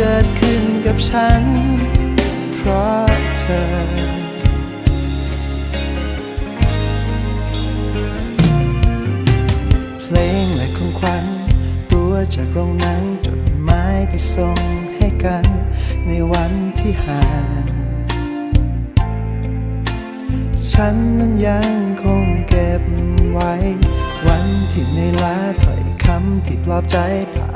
เกิดขึ้นกับฉัน เพราะเธอ เพลงและของขวัญตัวจากโรงหนังจดหมายที่ส่งให้กันในวันที่ห่างฉันนั้นยังคงเก็บไว้ วันที่ในลาถ้อยคำที่ปลอบใจภา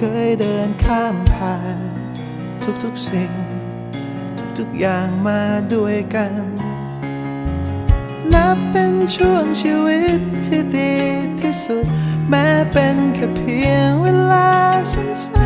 เคยเดินข้ามผ่าน ทุกๆสิ่ง ทุกๆอย่างมาด้วยกัน นับเป็นช่วงชีวิตที่ดีที่สุด แม้เป็นแค่เพียงเวลาสั้นๆ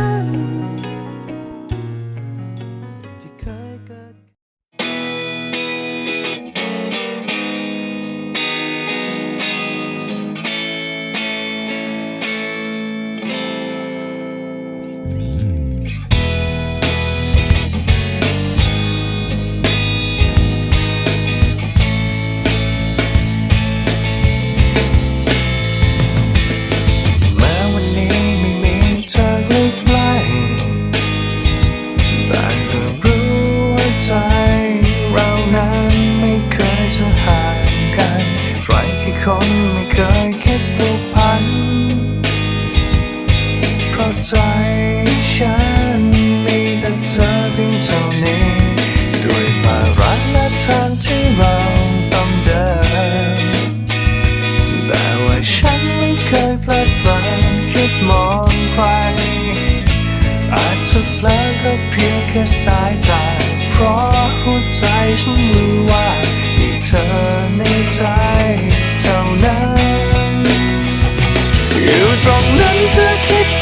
อ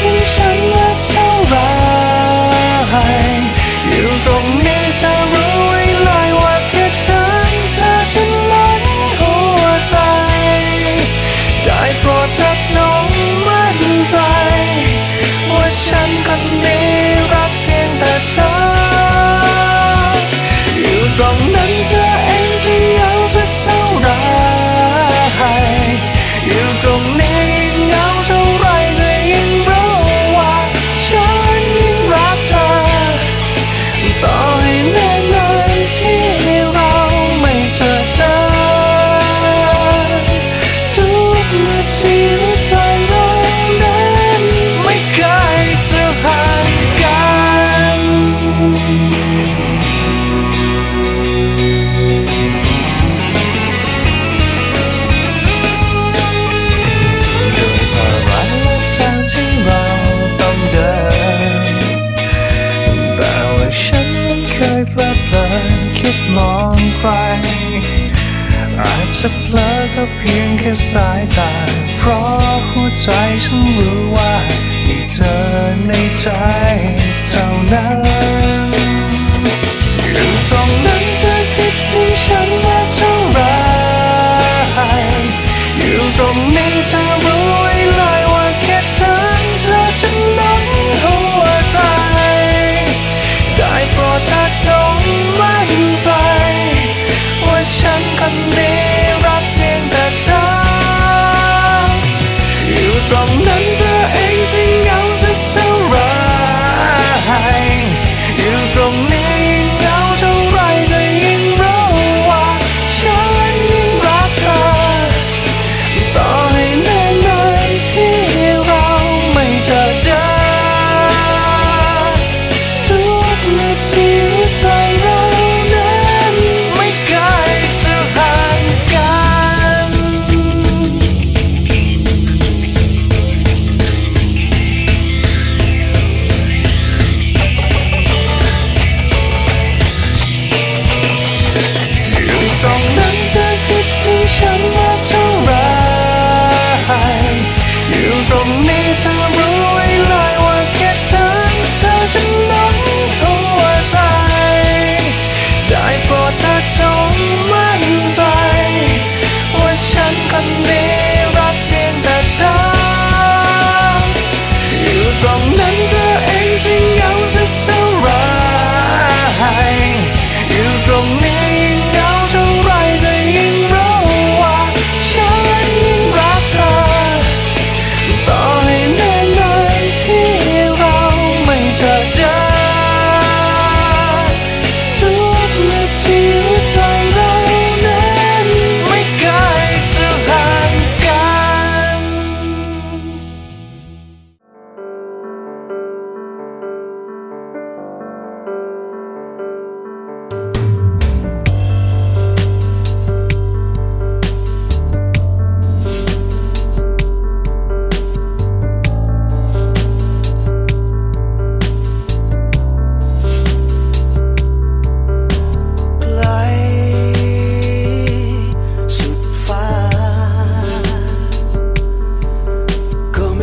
ใจเท่านั้นอยู่ตรงนั้นเธอคิดถึงฉันมากเท่าไรอยู่ตรงนี้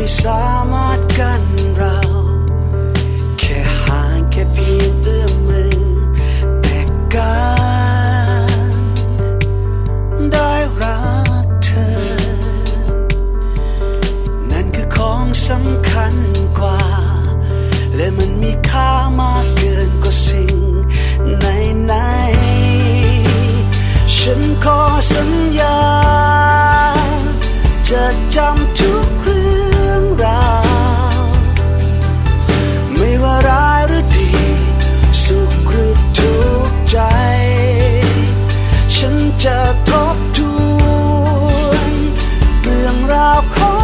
bersama How cold